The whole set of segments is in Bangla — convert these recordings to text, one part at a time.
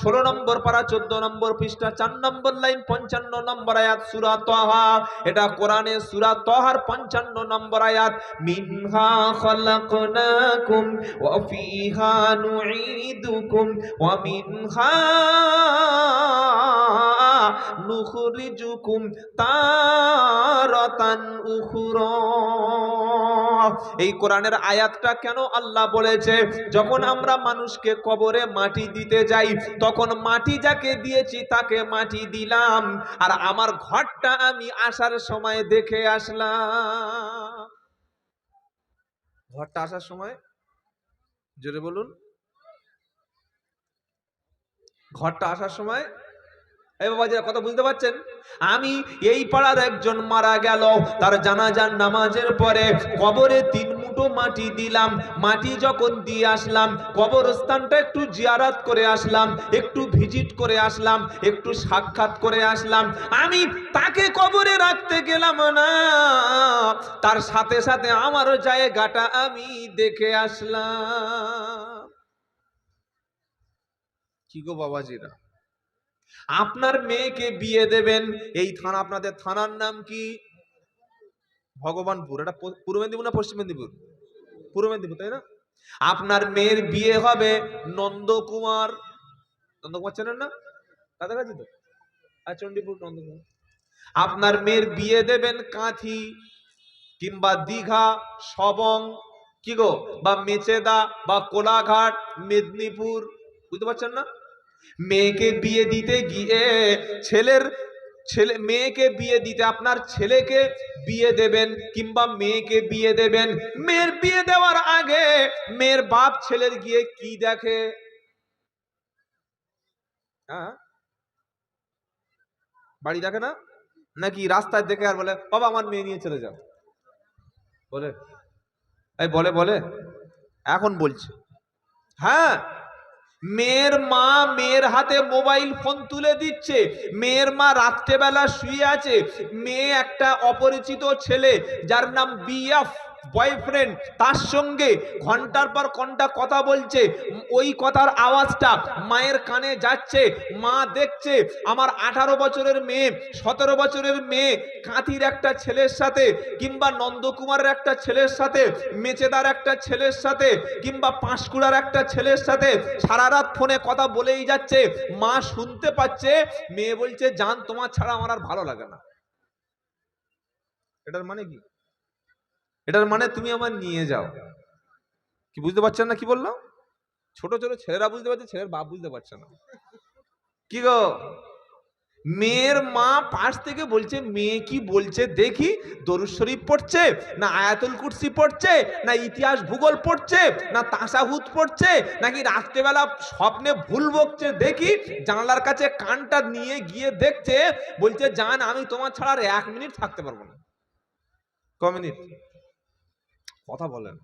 ষোলো নম্বর পারা, চোদ্দ নম্বর পৃষ্ঠা, চার নম্বর লাইন, পঞ্চান্ন নম্বর আয়াত, সুরা তহা এটা কোরআনে সুরা তহার পঞ্চান্ন নম্বর আয়াত। মিনহা খলকনাকুম ওয়া ফিহা নুঈদুকুম ওয়া মিনহা নুখরিজুকুম তারাতান এই কোরআনের আয়াতটা কেন আল্লাহ বলেছে? যখন আমরা মানুষকে কবরে মাটি দিতে যাই, তখন মাটি যাকে দিয়েছি তাকে মাটি দিলাম। আর আমার ঘরটা আমি আসার সময় দেখে আসলাম। ঘরটা আসার সময়? জোরে বলুন। ঘরটা আসার সময় বাবাজিরা কথা বুঝতে পারছেন? আমি এই পাড়ার একজন মারা গেল, তার জানাজার নামাজের পরে কবরে তিন মুঠো মাটি দিলাম। মাটি যখন দিয়ে আসলাম, কবরস্থানটা একটু জিয়ারাত করে আসলাম, একটু ভিজিট করে আসলাম, একটু সাক্ষাৎ করে আসলাম। আমি তাকে কবরে রাখতে গেলাম না। তার সাথে সাথে আমারও জায়গাটা আমি দেখে আসলাম। কি গো বাবাজিরা? আপনার মেয়েকে বিয়ে দেবেন। এই থানা, আপনাদের থানার নাম কি? ভগবানপুর। এটা পূর্ব মেদিনীপুর না পশ্চিম মেদিনীপুর? পূর্ব মেদিনীপুর, তাই না? আপনার মেয়ের বিয়ে হবে নন্দকুমার। নন্দকুমার চেনেন না? কাছাকাছি তো? আর নন্দকুমার। আপনার মেয়ের বিয়ে দেবেন কাঁথি কিংবা দীঘা, সবং, কি গো? বা মেচেদা বা কোলাঘাট, মেদিনীপুর। বুঝতে পারছেন না? মেয়েকে বিয়ে দিতে গিয়ে ছেলের ছেলে, মেয়েকে বিয়ে দিতে আপনার ছেলেকে বিয়ে দেবেন কিংবা মেয়েকে বিয়ে দেবেন। মেয়ের বিয়ে দেওয়ার আগে মেয়ের বাপ ছেলের গিয়ে কি দেখে? হ্যাঁ? বাড়ি দেখে না? নাকি রাস্তায় দেখে আর বলে, বাবা, আমার মেয়ে নিয়ে চলে যাও। বলে। বলে বলে। এখন বলছে। হ্যাঁ? মেয়ের মা মেয়ের হাতে মোবাইল ফোন তুলে দিচ্ছে। মেয়ের মা রাত্রেবেলা শুয়ে আছে। মেয়ে একটা অপরিচিত ছেলে যার নাম বিএফ বয়ফ্রেন্ড তার সঙ্গে ঘণ্টার পর ঘণ্টা কথা বলছে, ওই কথার আওয়াজটা মায়ের কানে যাচ্ছে, মা দেখছে, আমার আঠারো বছরের মেয়ে, সতেরো বছরের মেয়ে কাঁথির একটা ছেলের সাথে কিংবা নন্দকুমারের একটা ছেলের সাথে, মেচেদার একটা ছেলের সাথে কিংবা পাঁশকুড়ার একটা ছেলের সাথে সারা রাত ফোনে কথা বলেই যাচ্ছে, মা শুনতে পাচ্ছে, মেয়ে বলছে, জান, তোমার ছাড়া আমার আর ভালো লাগে না। এটার মানে কি? এটার মানে তুমি আমার নিয়ে যাও। কি বুঝতে পারছেন না কি বললাম? ছোট ছোট ছেলেরা বুঝতে পারছে, ছেলের বাপ বুঝতে পারছে না। কি গো? মেয়ের মা পাশ থেকে বলছে, মেয়ে কি বলছে দেখি দরুদ শরীফ পড়ছে, না আয়াতুল কুরসি পড়ছে, না ইতিহাস ভূগোল পড়ছে, না তাসাহুদ পড়ছে, নাকি রাত্রেবেলা স্বপ্নে ভুল বকছে দেখি, জানলার কাছে কানটা নিয়ে গিয়ে দেখছে, বলছে, জান, আমি তোমার ছাড়া আর এক মিনিট থাকতে পারব না। ক মিনিট? কথা বলেন।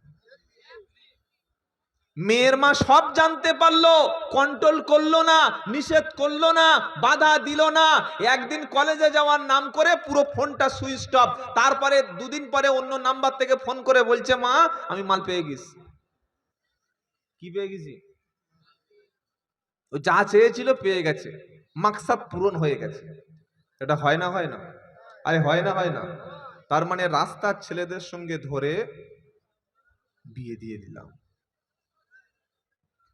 মেয়ের মা সব জানতে পারল কন্ট্রোল করল না, নিষেধ করল না, বাধা দিল না। একদিন কলেজে যাওয়ার নাম করে পুরো ফোনটা সুইচ অফ তারপরে দুদিন পরে অন্য নাম্বার থেকে ফোন করে বলছে, মা, আমি মাল পেয়ে গেছি। কি পেয়ে গেছি? ও যা চেয়েছিল পেয়ে গেছে। মাকসাদ পূরণ হয়ে গেছে। এটা হয় না হয় না। আরে হয় না হয় না। তার মানে রাস্তার ছেলেদের সঙ্গে ধরে বিয়ে দিয়ে দিলাম।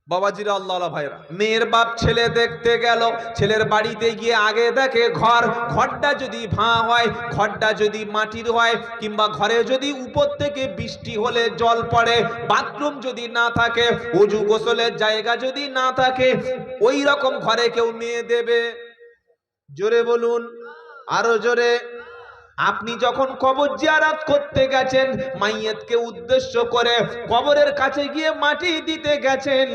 বাবাজিরা আল্লাহ ভাইরা মেয়ের বাপ ছেলে দেখতে গেল, ছেলের বাড়িতে গিয়ে আগে দেখে ঘর, ঘরটা যদি ভাঁ হয়, ঘরটা যদি মাটির হয়, কিংবা ঘরে যদি উপর থেকে বৃষ্টি হলে জল পড়ে, বাথরুম যদি না থাকে, উজু গোসলের জায়গা যদি না থাকে, ওই রকম ঘরে কেউ মেয়ে দেবে? জোরে বলুন, আরও জোরে। আপনি যখন কবর জিয়ারাত করতে গেছেন, মাইয়াতকে উদ্দেশ্য করে কবরের কাছে গিয়ে মাটি দিতে গেছেন,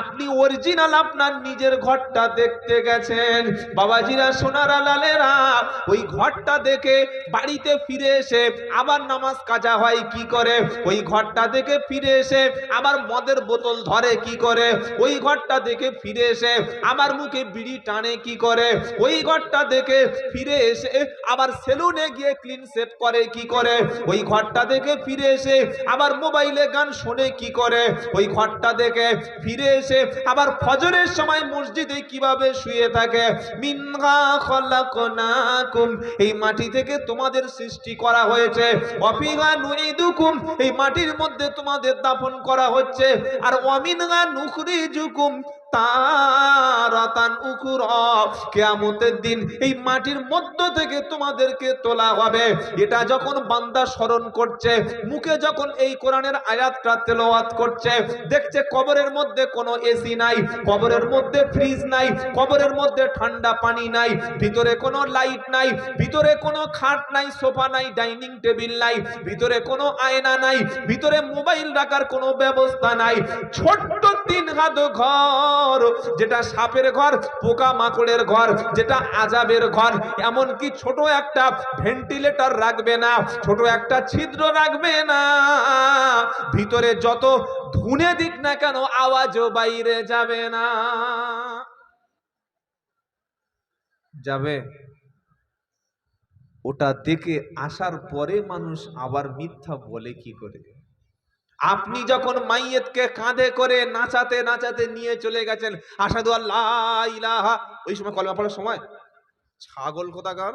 আপনি অরিজিনাল আপনার নিজের ঘরটা দেখতে গেছেন। বাবাজিরা, সোনার, লালেরা, ওই ঘরটা দেখে বাড়িতে ফিরে এসে আবার নামাজ কাজা হয় কি করে? ওই ঘরটা দেখে ফিরে এসে আবার মদের বোতল ধরে কি করে? ওই ঘরটা দেখে ফিরে এসে আবার মুখে বিড়ি টানে কি করে? ওই ঘরটা দেখে ফিরে এসে আবার সেলুনে গিয়ে ক্লিন সেভ করে, কি করে? ওই ঘরটা থেকে ফিরে এসে আবার মোবাইলে গান শোনে, কি করে? ওই ঘরটা থেকে ফিরে এসে আবার ফজরের সময় মসজিদে কীভাবে শুয়ে থাকে? মিনহা খলাকনাকুম, এই মাটি থেকে তোমাদের সৃষ্টি করা হয়েছে। অফিহা নুইদুকুম এই মাটির মধ্যে তোমাদের দাফন করা হচ্ছে। আর অমিনহা নুখরিজুকুম তারাতান উখরা কিয়ামতের দিন এই মাটির মধ্য থেকে তোমাদেরকে তোলা হবে। এটা যখন বান্দা স্মরণ করছে, মুখে যখন এই কোরআনের আয়াতটা তেলাওয়াত করছে, দেখছে কবরের মধ্যে কোনো এসি নাই, কবরের মধ্যে ফ্রিজ নাই, কবরের মধ্যে ঠান্ডা পানি নাই, ভিতরে কোনো লাইট নাই, ভিতরে কোনো খাট নাই, সোফা নাই, ডাইনিং টেবিল নাই, ভিতরে কোনো আয়না নাই, ভিতরে মোবাইল রাখার কোনো ব্যবস্থা নাই। ছোট্ট তিন হাত ঘর যেটা সাপের ঘর, পোকা মাকড়ের ঘর, যেটা আজাবের ঘর, এমনকি ছোট একটা ভেন্টিলেটর রাখবে না, ছোট একটা ছিদ্র রাখবে না। ভিতরে যত ধুনে দিক না কেন, আওয়াজও বাইরে যাবে না। যাবে? ওটা দেখে আসার পরে মানুষ আবার মিথ্যা বলে কি করে? আপনি যখন মাইয়েতকে কাঁধে করে নাচাতে নাচাতে নিয়ে চলে গেছেন আসাদু আল্লাহ ওই সময় কলমা পড়ার সময়? ছাগল কোথাকার?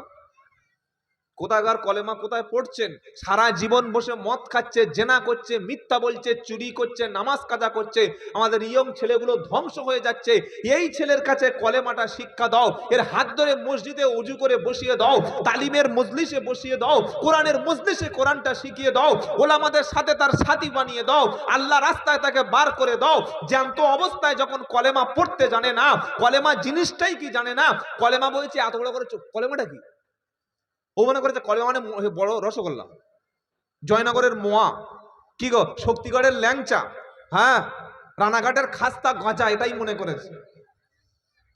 কোথাকার কলেমা কোথায় পড়ছেন? সারা জীবন বসে মদ খাচ্ছে, জেনা করছে, মিথ্যা বলছে, চুরি করছে, নামাজ কাজা করছে, আমাদের ইয়ং ছেলেগুলো ধ্বংস হয়ে যাচ্ছে। এই ছেলের কাছে কলেমাটা শিক্ষা দাও, এর হাত ধরে মসজিদে উজু করে বসিয়ে দাও, তালিমের মজলিসে বসিয়ে দাও, কোরআনের মজলিসে কোরআনটা শিখিয়ে দাও, ওলামাদের সাথে তার সাথী বানিয়ে দাও, আল্লাহ রাস্তায় তাকে বার করে দাও। জ্যান্ত অবস্থায় যখন কলেমা পড়তে জানে না, কলেমা জিনিসটাই কি জানে না, কলেমা বলছে, এত বড় করে কলেমাটা কি? ও মনে করেছে কলেমা মানে বড় রসগোল্লা। জয়নগরের মোয়া। কি গো? শক্তিগড়ের ল্যাংচা। হ্যাঁ? রানাঘাটের খাস্তা গজা, এটাই মনে করেছে।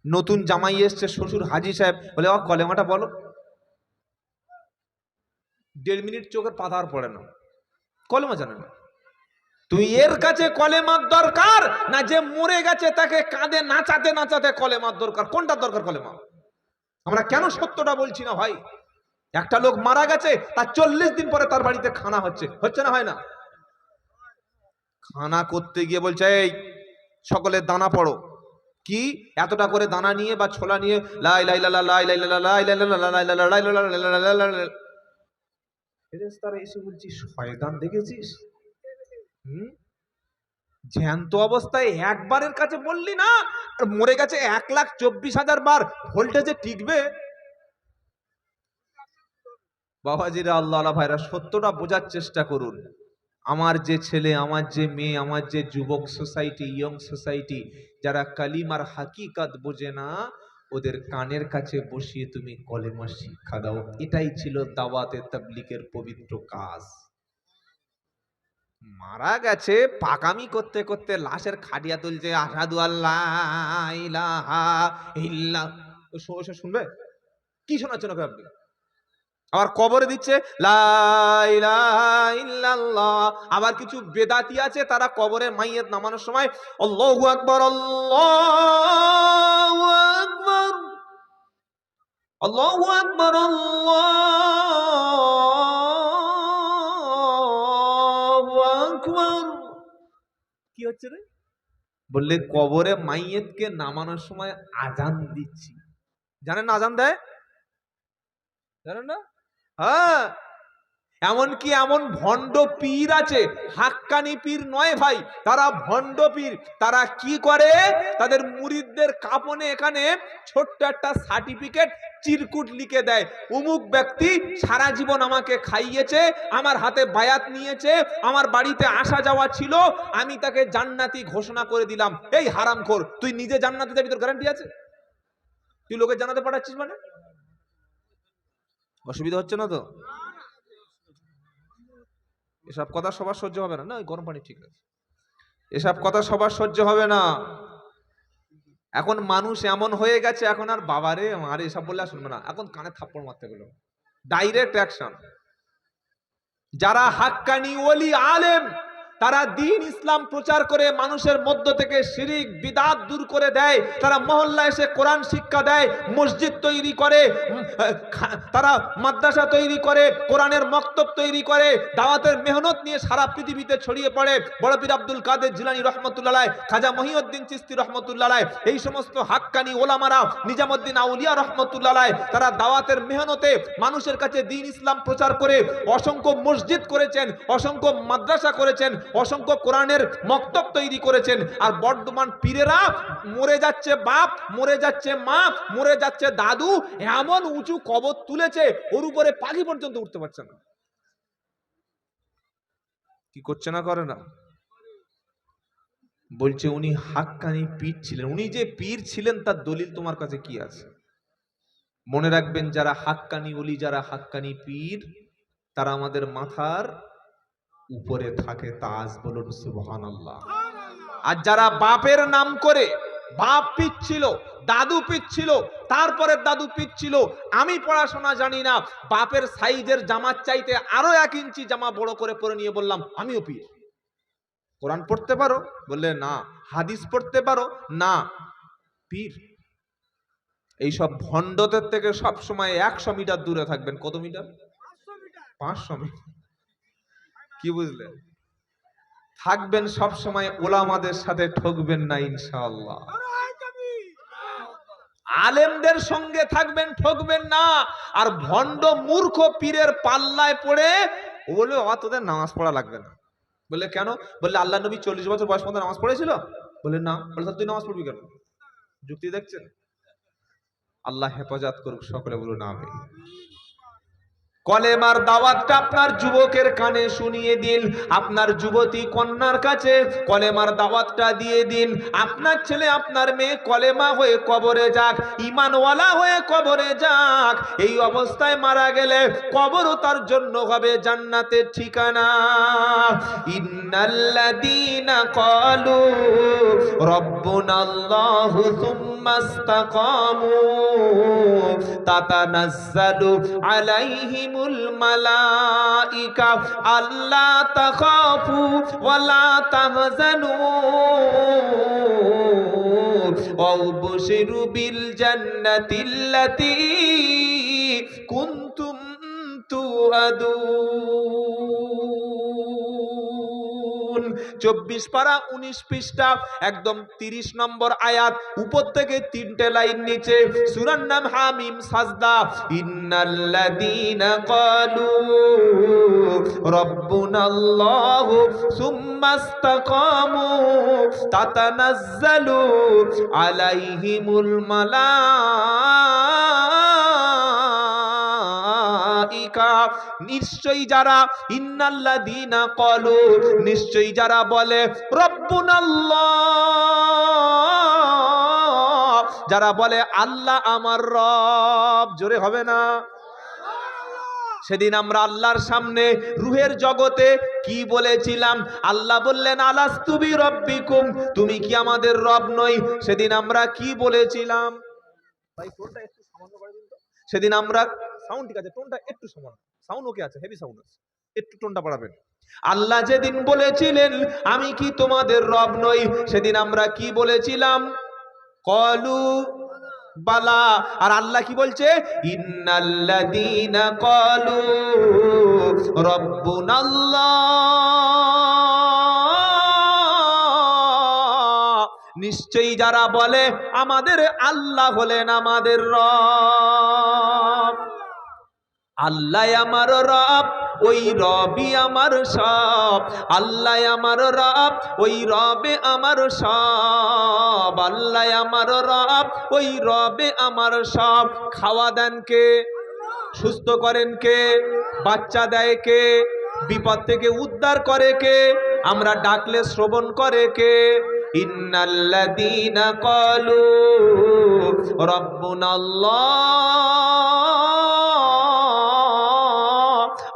নতুন জামাই এসছে শ্বশুর হাজি সাহেব। বলে ও কলেমাটা বলো। দেড় মিনিট চোখের পাতার পড়ে না। কলেমা জানে না। তুই এর কাছে কলেমার দরকার? না যে মরে গেছে তাকে কাঁধে নাচাতে নাচাতে কলেমার দরকার। কোনটা দরকার কলেমা? আমরা কেন সত্যটা বলছি না ভাই? একটা লোক মারা গেছে তার চল্লিশ দিন পরে তার বাড়িতে খানা হচ্ছে হচ্ছে না হয় না খানা করতে গিয়ে বলছে এই সকলের দানা পড়ো কি এতটা করে দানা নিয়ে বা ছোলা নিয়ে লাই লাই লাই লাই লাই লাই লাই। ফেরেশতারা এসে বলছিস শয়তান দেখেছিস হুম জ্যান্ত অবস্থায় একবারের কাছে বললি না মরে গেছে এক লাখ চব্বিশ হাজার বার ভোল্টেজে টিকবে বাবাজিরা আল্লাহ ভাইরা, সত্যটা বোঝার চেষ্টা করুন। আমার যে ছেলে, আমার যে মেয়ে, আমার যে যুবক সোসাইটি, ইয়ং সোসাইটি, যারা কালিমার হাকিকাত বোঝে না, ওদের কানের কাছে বসিয়ে তুমি কলেমা শিক্ষা দাও। এটাই ছিল দাওয়াতে তাবলিকের পবিত্র কাজ। মারা গেছে পাকামি করতে করতে লাশের খাটিয়া তুলছে আসাদু আল্লাহ ইল্লা শুনবে? কি শোনাচ্ছেন আপনি? আবার কবরে দিচ্ছে আবার কিছু বেদাতি আছে, তারা কবরে মাইয়েত নামানোর সময় আকবার আকবার, আল্লাহু আকবার। কি হচ্ছে রে? বললে, কবরে মাইয়েতকে নামানোর সময় আজান দিচ্ছি। জানেন না আজান দেয়? জানেন না? হ্যাঁ? এমনকি এমন ভণ্ড পীর আছে, হাক্কানি পীর নয় ভাই, তারা ভণ্ড পীর। তারা কি করে? তাদের মুরিদদের কাপনে এখানে ছোট্ট একটা সার্টিফিকেট চিরকুট লিখে দেয়। অমুক ব্যক্তি সারা জীবন আমাকে খাইয়েছে, আমার হাতে বায়াত নিয়েছে, আমার বাড়িতে আসা যাওয়া ছিল, আমি তাকে জান্নাতি ঘোষণা করে দিলাম। এই হারামখোর, তুই নিজে জান্নাতি যাবি, তোর গ্যারান্টি আছে? তুই লোকে জানাতে পাঠাচ্ছিস মানে? অসুবিধা হচ্ছে না তো? এসব কথা সবার সহ্য হবে না না? ওই গরম পানি ঠিক আছে। এসব কথা সবার সহ্য হবে না। এখন মানুষ এমন হয়ে গেছে, এখন আর বাবারে, আরে এসব বললে শুনবে না। এখন কানে থাপ্পড় মারতে গেল ডাইরেক্ট অ্যাকশন যারা হাক্কানি ওলি আলেম তারা দিন ইসলাম প্রচার করে মানুষের মধ্য থেকে শিরিক, বিদাত দূর করে দেয়। তারা মহল্লা এসে কোরআন শিক্ষা দেয়, মসজিদ তৈরি করে তারা মাদ্রাসা তৈরি করে, কোরআনের মক্তব তৈরি করে, দাওয়াতের মেহনত নিয়ে সারা পৃথিবীতে ছড়িয়ে পড়ে। বড় পীর আব্দুল কাদের জিলানি রহমতুল্লাহ খাজা মহিউদ্দিন চিস্তি রহমতুল্লাহ এই সমস্ত হাক্কানি ওলামারা, নিজামুদ্দিন আউলিয়া রহমতুল্লাহ তারা দাওয়াতের মেহনতে মানুষের কাছে দিন ইসলাম প্রচার করে, অসংখ্য মসজিদ করেছেন, অসংখ্য মাদ্রাসা করেছেন অসংখ্য কোরআনের মক্তব তৈরি করেছেন। আর বর্তমান পীরেরা মরে যাচ্ছে বাপ, মরে যাচ্ছে মা, মরে যাচ্ছে দাদু, এমন উঁচু কবর তুলেছে, ওর উপরে পাখি পর্যন্ত উঠতে পারছে না। কি করছে না করে না? বলছে, উনি হাক্কানি পীর ছিলেন। উনি যে পীর ছিলেন, তার দলিল তোমার কাছে কি আছে? মনে রাখবেন, যারা হাক্কানি অলি, যারা হাক্কানি পীর, তারা আমাদের মাথার উপরে থাকে তাজ বলুন সুবহান আল্লাহ আর যারা বাপের নাম করে বাপ পিচ্ছিল দাদু পিচ্ছিল তারপরে দাদু পিচ্ছিল আমি পড়াশোনা জানি না বাপের সাইজের জামার চাইতে আরও এক ইঞ্চি জামা বড় করে পরে নিয়ে বললাম আমিও পীর। কোরআন পড়তে পারো? বললে না। হাদিস পড়তে পারো? না। পীর। এইসব ভণ্ডদের থেকে সব সময় একশো মিটার দূরে থাকবেন। কত মিটার। পাঁচশো মিটার। কি বুঝলেন? থাকবেন সব সময় ওলামাদের সাথে, ঠকবেন না ইনশাআল্লাহ। আলেমদের সঙ্গে থাকবেন, ঠকবেন না। আর ভণ্ড মূর্খ পীরের পাল্লায় পড়ে বলে বাবা তোদের নামাজ পড়া লাগবে না। বলে, কেন? বলে, আল্লাহ নবী চল্লিশ বছর বয়স পর্যন্ত নামাজ পড়েছিল? বলে, না। বলে তুই নামাজ পড়বি কেন? যুক্তি দেখছেন? আল্লাহ হেফাজত করুক, সকলে বলুন আমি কলেমার দাওয়াতটা আপনার যুবকের কানে শুনিয়ে দিন। আপনার যুবতী কন্যার কাছে কলেমার দাওয়াতটা দিয়ে দিন। আপনার ছেলে, আপনার মেয়ে কলেমা হয়ে কবরে যাক, ইমানওয়ালা হয়ে কবরে যাক। এই অবস্থায় মারা গেলে কবরও তার জন্য হবে জান্নাতের ঠিকানা। ইন্নাল্লাযীনা ক্বালু রব্বুনাল্লাহু সুম্মা ইসতাকামু তাতানাজ্জালু আলাইহিমুল মালাইকা আল্লা তাখাফু ওয়ালা তাহজানু وابشروا بالجنة التي كنتم توعدون চব্বিশ পারা, উনিশ পৃষ্ঠা, একদম তিরিশ নম্বর আয়াত। উপর থেকে তিনটে লাইন নিচে, সুরার নাম হামিম সাজদা, ইন্নাল্লাযীনা ক্বালু রব্বুনাল্লাহু সুম্মা ইসতাকামু তাতানাজ্জালু আলাইহিমুল মালাইকা নিশ্চয়ই যারা, ইন্নাল্লাযীনা ক্বালু নিশ্চয়ই যারা বলে, রব্বুনাল্লাহ যারা বলে, আল্লাহ আমার রব জোরে হবে না? সেদিন আমরা আল্লাহর সামনে রুহের জগতে কি বলেছিলাম? আল্লাহ বললেন আলাস্তুবি রব্বিকুম তুমি কি আমাদের রব নই? সেদিন আমরা কি বলেছিলাম? দিন সেদিন আমরা সাউন্ড ঠিক আছে টোনটা একটু সামান্য সাউন্ড ওকে আছে হেভি সাউন্ড আছে। একটু টোনটা বাড়াবেন। আল্লাহ যেদিন বলেছিলেন, আমি কি তোমাদের রব নই? সেদিন আমরা কি বলেছিলাম? কলু, বালা। আর আল্লাহ কি বলছে? রব্বুনাল্লাহ। নিশ্চয়ই যারা বলে, আমাদের আল্লাহ হলেন আমাদের রব। আল্লাহ আমার রব, ওই রবি আমার সব। আল্লাহ আমার রব, ওই রবে আমার সব। আল্লাহ আমার রব, ওই রবে আমার সব। খাওয়া দেন কে? সুস্থ করেন কে? বাচ্চা দেয় কে? বিপদ থেকে উদ্ধার করে কে? আমরা ডাকলে শ্রবণ করে কে? ইন্নাল্লাযীনা ক্বালু, রাব্বুনাল্লাহ।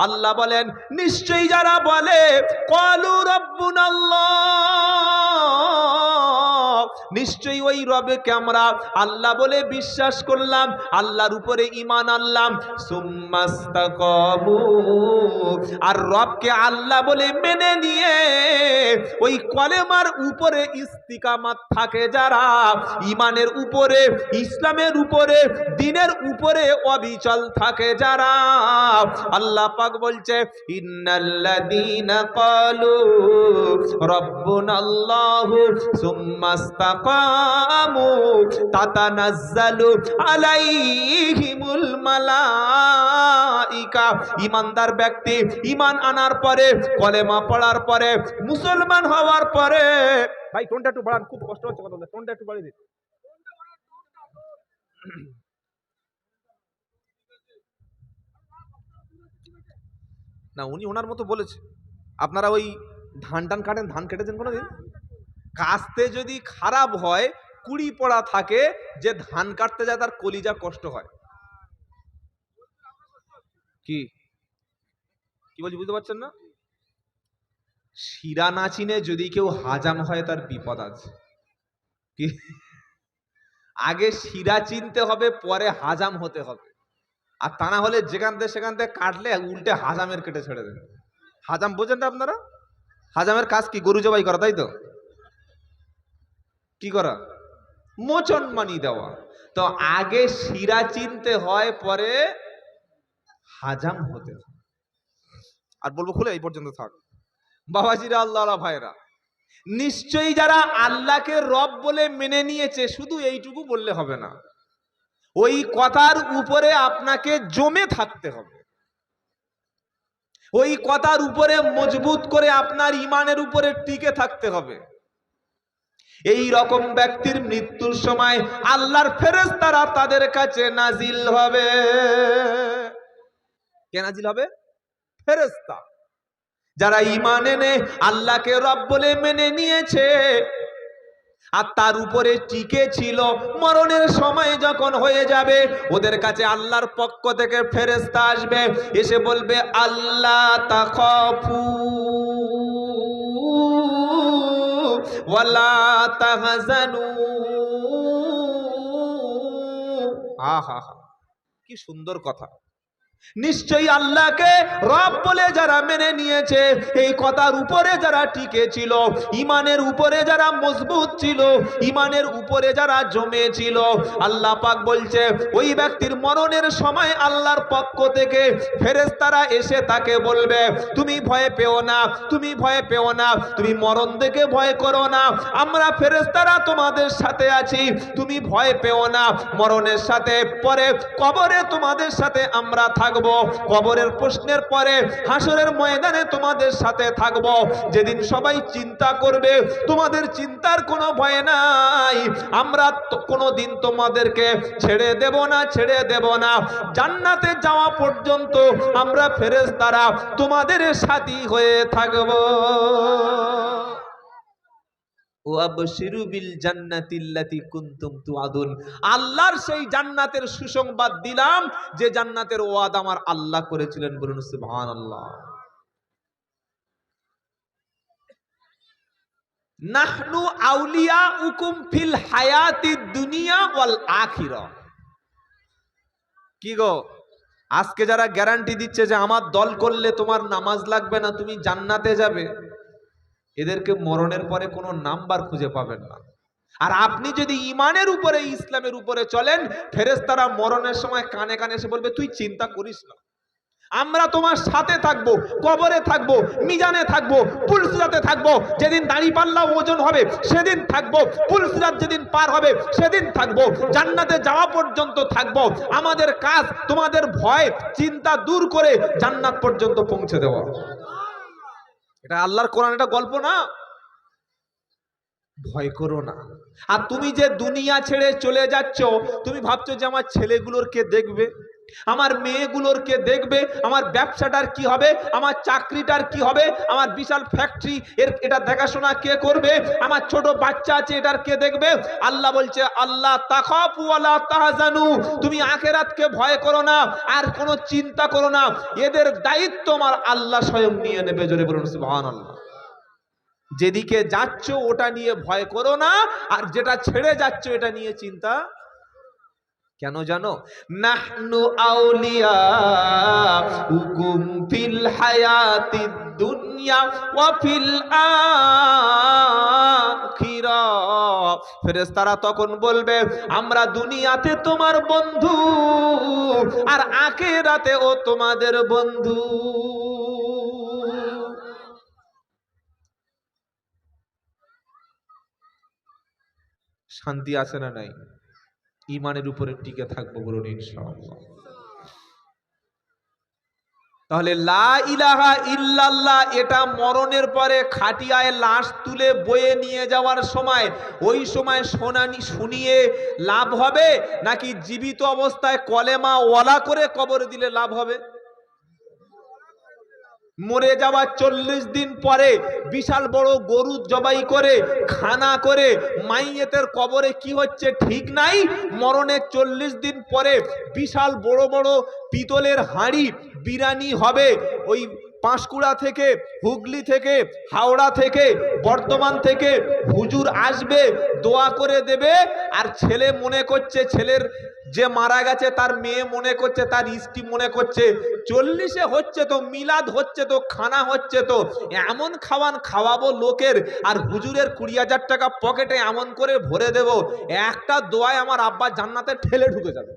আল্লাহ বলেন নিশ্চয়ই যারা বলে কলু রব্বুনাল্লাহ। নিশ্চয়ই ওই রবকে আমরা? আল্লাহ বলে বিশ্বাস করলাম, আল্লাহর উপরে ইমান আনলাম। আর রবকে আল্লাহ বলে মেনে নিয়ে ওই কলেমার উপরে ইস্তিকামাত থাকে যারা। ইমানের উপরে, ইসলামের উপরে, দিনের উপরে অবিচল থাকে যারা। আল্লাহ পাক বলছে, ইন্নাল্লাযীনা ক্বালু রাব্বুনাল্লাহু সুম্মাস্তাকামু তাতানাজ্জালু আলাইহিমুল মালাইকা। ইমানদার ব্যক্তি ইমান আনার পরে, কলেমা পড়ার পরে, মুসলমান হওয়ার পরে। ভাই, টোনটা একটু বাড়ান, খুব কষ্ট হচ্ছে কথা। টোনটা একটু বাড়িয়ে দিন। না, উনি ওনার মতো বলেছে। আপনারা ওই ধান টান কাটেন, ধান কেটেছেন কোনো দিন কাস্তে যদি খারাপ হয়, কুড়ি পড়া থাকে, যে ধান কাটতে যায় তার কলিজা কষ্ট হয়। কি? কি বলছি বুঝতে পারছেন না? শিরা না চিনে যদি কেউ হাজাম হয়, তার বিপদ আছে। কি? আগে শিরা চিনতে হবে, পরে হাজাম হতে হবে। আর তা না হলে যেখান থেকে সেখান থেকে কাটলে উল্টে হাজামের কেটে ছেড়ে দেবে। হাজাম বোঝেন না আপনারা? হাজামের কাজ কি? গরু জবাই করা, তাই তো? কি করা? মোচন মানি দেওয়া। তো আগে শিরা চিনতে হয়, পরে হাজাম হতে আর বলব খুলে, এই পর্যন্ত থাক। বাবাজিরা আল্লাহ ভাইরা নিশ্চয়ই যারা আল্লাহকে রব বলে মেনে নিয়েছে, শুধু এইটুকু বললে হবে না। ওই কথার উপরে আপনাকে জমে থাকতে হবে। ওই কথার উপরে মজবুত করে আপনার ইমানের উপরে টিকে থাকতে হবে। এই রকম ব্যক্তির মৃত্যুর সময় আল্লাহর ফেরেশতারা তাদের কাছে নাজিল হবে। কে নাজিল হবে? ফেরেশতা। যারা ইমান এনে আল্লাহকে রব বলে মেনে নিয়েছে, আর তার উপরে টিকে ছিল মরণের সময় যখন হয়ে যাবে, ওদের কাছে আল্লাহর পক্ষ থেকে ফেরেস্তা আসবে, এসে বলবে, আল্লাহ তাখফু। ওয়ালা তাহাজানু। আহা কি সুন্দর কথা। নিশ্চয়ই আল্লাহকে রব বলে যারা মেনে নিয়েছে, এই কথার উপরে যারা টিকে ছিল, ইমানের উপরে যারা মজবুত ছিল, ইমানের উপরে যারা জমে ছিল, আল্লাহ পাক বলছে, ওই ব্যক্তির মরণের সময় আল্লাহর পক্ষ থেকে ফেরেশতারা এসে তাকে বলবে, তুমি ভয় পেও না, তুমি ভয় পেও না, তুমি মরণ দেখে ভয় করো না, আমরা ফেরেশতারা তোমাদের সাথে আছি, তুমি ভয় পেও না, মরণের সাথে পরে কবরে তোমাদের সাথে আমরা থাকব, কবরের প্রশ্নের পরে হাসরের ময়দানে তোমাদের সাথে থাকব। যেদিন সবাই চিন্তা করবে, তোমাদের চিন্তার কোনো ভয় নাই। আমরা কোনো দিন তোমাদেরকে ছেড়ে দেব না, ছেড়ে দেব না। জান্নাতে যাওয়া পর্যন্ত আমরা ফেরেস দ্বারা তোমাদের সাথী হয়ে থাকব। আল্লাহর সেই জান্নাতের সুসংবাদ দিলাম, যে জান্নাতের ওয়াদ আমার আল্লাহ করেছিলেন বলুন সুবহানাল্লাহ। নাহনু আউলিয়া হায়াতি দুনিয়া আখিরা। কি গো? আজকে যারা গ্যারান্টি দিচ্ছে যে আমার দল করলে তোমার নামাজ লাগবে না, তুমি জান্নাতে যাবে। এদেরকে মরণের পরে কোনো নাম্বার খুঁজে পাবেন না। আর আপনি যদি ইমানের উপরে, ইসলামের উপরে চলেন, ফেরেশতারা মরণের সময় কানে কানে এসে বলবে, তুই চিন্তা করিস না। আমরা তোমার সাথে থাকব, কবরে থাকব, মিজানে থাকব পুলসিরাতে থাকব। যেদিন দাড়ি পাল্লা ওজন হবে, সেদিন থাকব। পুলসিরাত যেদিন পার হবে, সেদিন থাকব। জান্নাতে যাওয়া পর্যন্ত থাকব। আমাদের কাজ, তোমাদের ভয়, চিন্তা দূর করে জান্নাত পর্যন্ত পৌঁছে দেওয়া। এটা আল্লাহর কোরআন, এটা গল্প না। ভয় করো না। আর তুমি যে দুনিয়া ছেড়ে চলে যাচ্ছ, তুমি ভাবছ যে আমার ছেলেগুলোর কে দেখবে? আমার মেয়েগুলোর কে দেখবে? আমার ব্যবসাটার কি হবে? আমার চাকরিটার কি হবে? আমার বিশাল ফ্যাক্টরি এর এটা দেখাশোনা কে করবে? আমার ছোট বাচ্চা আছে, এটার কে দেখবে? আল্লাহ বলছে, আল্লাহ তাখাফু ওয়ালা তাহজানু। তুমি আখেরাতকে ভয় করো না, আর কোনো চিন্তা করো না। এদের দায়িত্ব আমার আল্লাহ স্বয়ং নিয়ে নেবে, জোরে বলুন, সুবহানাল্লাহ। যেদিকে যাচ্ছ, ওটা নিয়ে ভয় করো না, আর যেটা ছেড়ে যাচ্ছ, এটা নিয়ে চিন্তা কেন জানো? নাহনু আউলিয়া, হুকুম ফিল হায়াতি দুনিয়া ওয়া ফিল আখিরা। ফেরেশতারা তখন বলবে, আমরা দুনিয়াতে তোমার বন্ধু আর আখিরাতে ও তোমাদের বন্ধু। শান্তি আছে না নাই? ইমানের উপরে টিকে থাকব বলুন ইনশাআল্লাহ। তাহলে লা ইলাহা ইল্লাল্লাহ, এটা মরণের পরে খাটিয়ায় লাশ তুলে বয়ে নিয়ে যাওয়ার সময়, ওই সময় শোনানি শুনিয়ে লাভ হবে নাকি জীবিত অবস্থায় কলেমা ওয়ালা করে কবর দিলে লাভ হবে? মরে যাওয়ার চল্লিশ দিন পরে বিশাল বড় গরু জবাই করে, খানা করে, মাইয়েতের কবরে কি হচ্ছে ঠিক নাই? মরণের চল্লিশ দিন পরে বিশাল বড় বড় পিতলের হাঁড়ি বিরানি হবে। ওই পাঁশকুড়া থেকে, হুগলি থেকে, হাওড়া থেকে, বর্ধমান থেকে হুজুর আসবে, দোয়া করে দেবে। আর ছেলে মনে করছে, ছেলের যে মারা গেছে, তার মেয়ে মনে করছে, তার স্ত্রী মনে করছে, চল্লিশে হচ্ছে তো, মিলাদ হচ্ছে তো, খানা হচ্ছে তো, এমন খাওয়ান খাওয়াবো লোকের, আর হুজুরের কুড়ি হাজার টাকা পকেটে এমন করে ভরে দেব, একটা দোয়ায় আমার আব্বা জান্নাতে ঠেলে ঢুকে যাবে।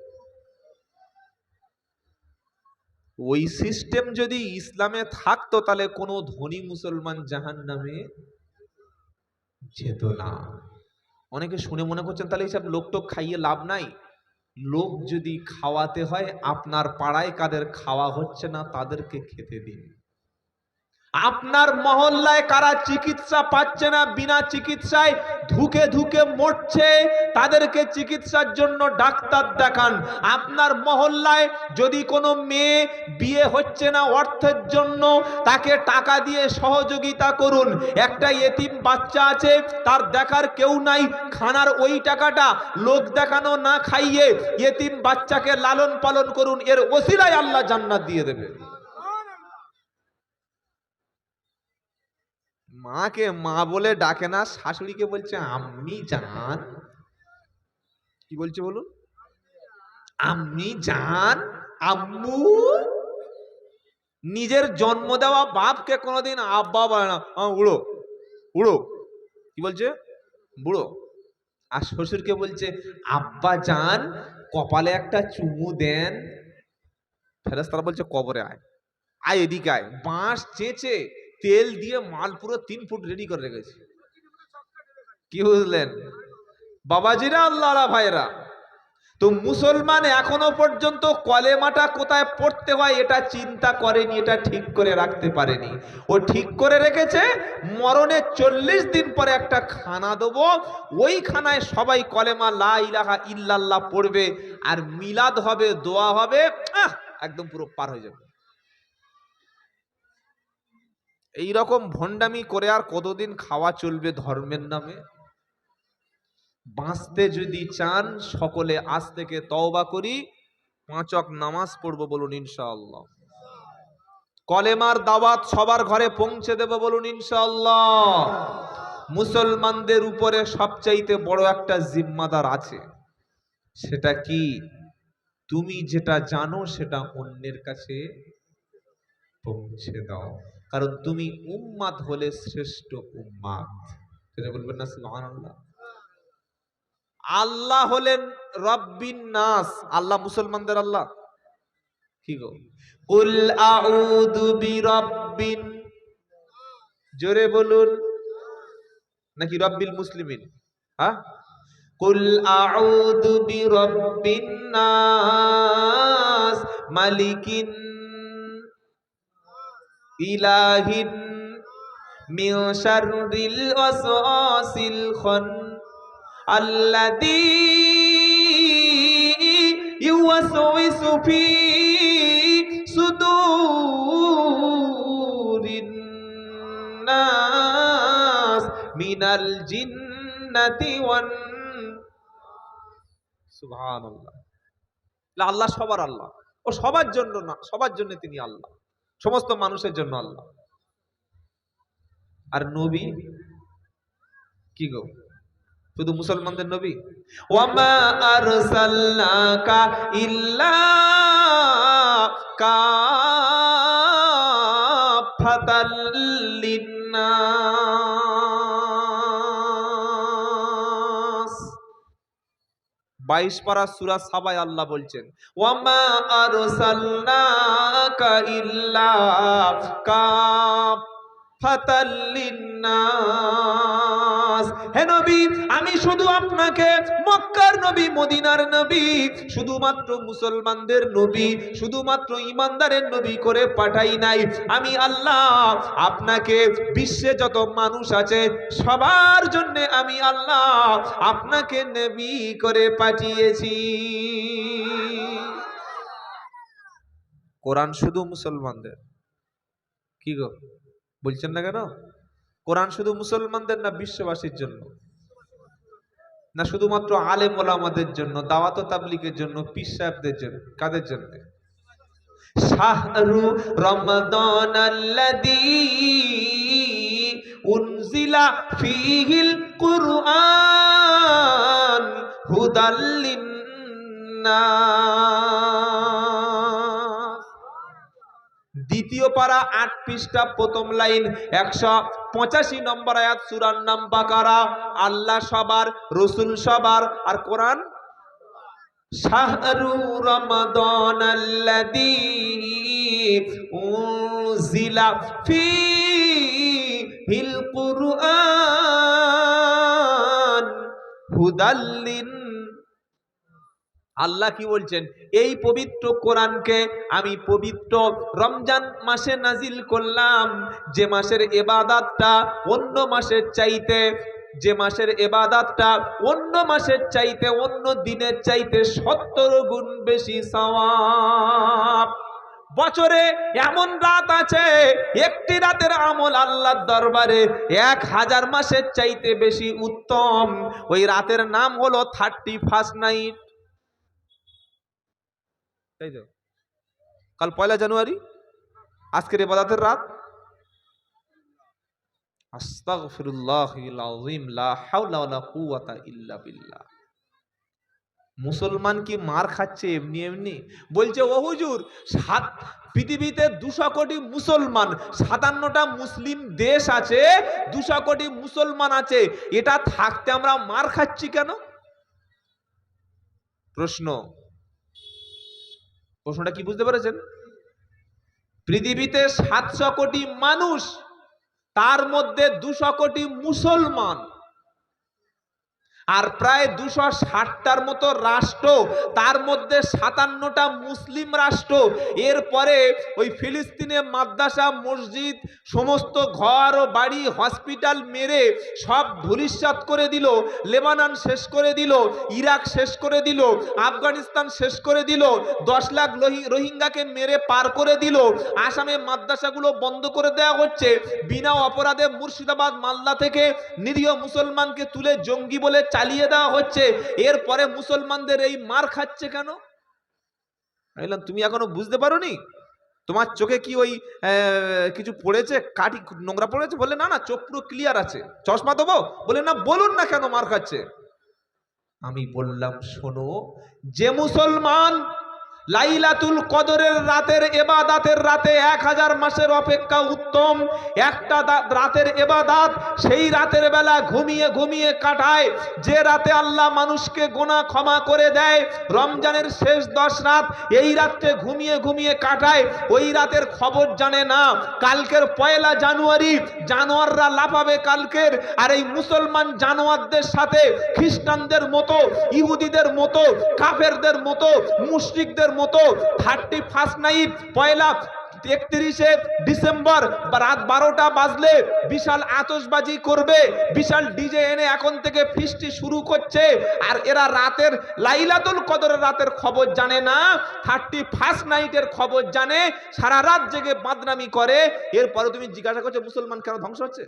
ওই সিস্টেম যদি ইসলামে থাকতো, তাহলে কোনো ধনী মুসলমান জাহান নামে যেত না। অনেকে শুনে মনে করছেন, তাহলে এইসব লোক টোক খাইয়ে লাভ নাই? লোক যদি খাওয়াতে হয়, আপনার পাড়ায় কাদের খাওয়া হচ্ছে না, তাদেরকে খেতে দিন। আপনার মহল্লায় কারা চিকিৎসা পাচ্ছে না, বিনা চিকিৎসায় ধুকে ধুকে মরছে, তাদেরকে চিকিৎসার জন্য ডাক্তার দেখান। আপনার মহল্লায় যদি কোনো মেয়ে বিয়ে হচ্ছে না অর্থের জন্য, তাকে টাকা দিয়ে সহযোগিতা করুন। একটা এতিম বাচ্চা আছে, তার দেখার কেউ নাই, খানার ওই টাকাটা লোক দেখানো না খাইয়ে এতিম বাচ্চাকে লালন পালন করুন, এর ওসিলায় আল্লাহ জান্নাত দিয়ে দেবে। মাকে মা বলে ডাকে না, শাশুড়িকে বলছে, আম্মি জান। কি বলছে বলুন? আম্মি জান, আম্মু। নিজের জন্ম দেওয়া বাপকে কোনোদিন আব্বা বলে না। উড়ো উড়ো। কি বলছে? বুড়ো। আর শ্বশুরকে বলছে, আব্বা জান, কপালে একটা চুমু দেন। ফেরেস্তারা বলছে, কবরে আয়। আয় এদিকে আয়। বাঁশ চেঁচে তেল দিয়ে মাল পুরো তিন ফুট রেডি করে রেখেছে। কি বুঝলেন? বাবাজিরা, আল্লাহরা ভাইরা তো মুসলমান এখনও পর্যন্ত কলেমাটা কোথায় পড়তে হয় এটা চিন্তা করেনি, এটা ঠিক করে রাখতে পারেনি। ও ঠিক করে রেখেছে মরণের চল্লিশ দিন পরে একটা খানা দেবো ওই খানায় সবাই কলেমা লা ইলাহা ইল্লাল্লাহ পড়বে, আর মিলাদ হবে, দোয়া হবে একদম পুরো পার হয়ে যাবে। এই রকম ভণ্ডামি করে আর কতদিন খাওয়া চলবে ধর্মের নামে? বাঁচতে যদি চান সকলে, আজ থেকে তওবা করি পাঁচক নামাজ পড়ব বলুন ইনশাআল্লাহ। কলেমার দাওয়াত সবার ঘরে পৌঁছে দেব বলুন ইনশাআল্লাহ। মুসলমানদের উপরে সবচাইতে বড় একটা জিম্মাদার আছে। সেটা কি? তুমি যেটা জানো সেটা অন্যের কাছে পৌঁছে দাও। কারণ তুমি উম্মাদ হলে শ্রেষ্ঠ উম্মাদ। সেটা বলবেন না, সুবহানাল্লাহ। আল্লাহ হলেন রব্বিন নাস। আল্লাহ মুসলমানদের আল্লাহ। কি গো? কুল আউযু বিরাব্বিন। জোরে বলুন। নাকি রব্বিল মুসলিমিন? হ্যাঁ? কুল আউযু বিরাব্বিন নাস। মালিকিন ইলাহিন মিন শাররিল ওয়াসওয়াসিল খন আল্লাযী ইউওয়াসওয়িসু ফি সুদূরিন নাস মিনাল জিন্নাতি ওয়ান সুবহানাল্লাহ আল্লাহ সবার আল্লাহ। ও সবার জন্য না, সবার জন্য তিনি আল্লাহ। সমস্ত মানুষের জন্য আল্লাহ। আর নবী? কি গো? শুধু মুসলমানদের নবী? ওয়ামা আরসালনাকা ইল্লা কাফাতাল বাইশ পারা সুরা সাবাই আল্লাহ বলছেন ওয়ামা আরসালনাকা ইল্লা কাফাতাল লিন্নাস। হে নবী, আমি শুধু আপনাকে মক্কার নবী, মদিনার নবী, শুধুমাত্র মুসলমানদের নবী, শুধুমাত্র ইমানদারের নবী করে পাঠাই নাই। আমি আল্লাহ, আপনাকে বিশ্বে যত মানুষ আছে, সবার জন্য আমি আল্লাহ, আপনাকে নবী করে পাঠিয়েছি। কোরআন শুধু মুসলমানদের। কি গো? বলছেন না কেন? কোরআন শুধু মুসলমানদের না বিশ্ববাসীর জন্য? না শুধুমাত্র আলেম ওলামাদের জন্য, দাওয়াত ও তাবলিগের জন্য, পীর সাহেবদের জন্য, কাদের জন্য? শাহরু রমাদান উনজিলা ফীহিল কুরআন হুদাল লিন্নাস। দ্বিতীয় পারা আট পৃষ্ঠা, প্রথম লাইন, একশো পঁচাশি নম্বর আয়াত, সুরার নাম বাকারা। আল্লাহ সবার, রসুল সবার, আর কোরআন? শাহরু রমাদান আল্লাযী উনজিলা ফীহিল কুরআন, হুদাল লিন আল্লাহ কি বলছেন? এই পবিত্র কোরআনকে আমি পবিত্র রমজান মাসে নাজিল করলাম। যে মাসের এবাদাতটা অন্য মাসের চাইতে, যে মাসের এবাদাতটা অন্য মাসের চাইতে, অন্য দিনের চাইতে সত্তর গুণ বেশি সওয়াব। বছরে এমন রাত আছে, একটি রাতের আমল আল্লাহর দরবারে এক হাজার মাসের চাইতে বেশি উত্তম। ওই রাতের নাম হলো থার্টি ফার্স্ট নাইট তাই তো? কাল পয়লা জানুয়ারি? আজকের এবাদাতের রাত? মুসলমান কি মার খাচ্ছে এমনি এমনি? বলছে, ও হুজুর, সাত, পৃথিবীতে দুশো কোটি মুসলমান, সাতান্নটা মুসলিম দেশ আছে, দুশো কোটি মুসলমান আছে, এটা থাকতে আমরা মার খাচ্ছি কেন? প্রশ্ন। প্রশ্নটা কি বুঝতে পেরেছেন? পৃথিবীতে সাতশো কোটি মানুষ তার মধ্যে দুশো কোটি মুসলমান। আর প্রায় দুশো ষাটটার মতো রাষ্ট্র, তার মধ্যে সাতান্নটা মুসলিম রাষ্ট্র। এরপরে ওই ফিলিস্তিনে মাদ্রাসা, মসজিদ, সমস্ত ঘর ও বাড়ি, হসপিটাল মেরে সব ধুলিস্বাত করে দিল, লেবানন শেষ করে দিল, ইরাক শেষ করে দিল, আফগানিস্তান শেষ করে দিল, দশ লাখ রোহিঙ্গাকে মেরে পার করে দিল, আসামে মাদ্রাসাগুলো বন্ধ করে দেওয়া হচ্ছে, বিনা অপরাধে মুর্শিদাবাদ, মালদা থেকে নিরীহ মুসলমানকে তুলে জঙ্গি বলে চালিয়ে দেওয়া হচ্ছে, এরপরে মুসলমানদের এই মার খাচ্ছে কেন? বললাম, তুমি এখনও বুঝতে পারো নি তোমার চোখে কি ওই কিছু পড়েছে? কাটি নোংরা পড়েছে? বলে না না, চোখ পুরো ক্লিয়ার আছে। চশমা দেবো? বলে না, বলুন না কেন মার খাচ্ছে? আমি বললাম, শোনো, যে মুসলমান লাইলাতুল কদরের রাতের এবাদাতের রাতে এক হাজার মাসের অপেক্ষা উত্তম। একটা রাতের এবাদাত সেই রাতের বেলা ঘুমিয়ে ঘুমিয়ে কাটায়। যে রাতে আল্লাহ মানুষকে গোনা ক্ষমা করে দেয়, রমজানের শেষ দশ রাত এই রাত্রে ঘুমিয়ে ঘুমিয়ে কাটায়। ওই রাতের খবর জানে না। কালকের পয়লা জানুয়ারি, জানোয়াররা লাফাবে কালকের। আর এই মুসলমান জানোয়ারদের সাথে খ্রিস্টানদের মতো, ইহুদিদের মতো, কাফেরদের মতো, মুশরিকদের মতো থার্টি ফার্স্ট নাইট পয়লা একত্রিশে ডিসেম্বর, রাত বারোটা বাজলে বিশাল আতশবাজি করবে, বিশাল ডিজে এনে এখন থেকে ফিস্টি শুরু করছে, আর এরা রাতের লাইলাতুল কদরের রাতের খবর জানে না থার্টি ফার্স্ট নাইটের খবর জানে, সারা রাত জেগে বাদনামি করে, এরপরে তুমি জিজ্ঞাসা করছ, মুসলমান কেন ধ্বংস হচ্ছে?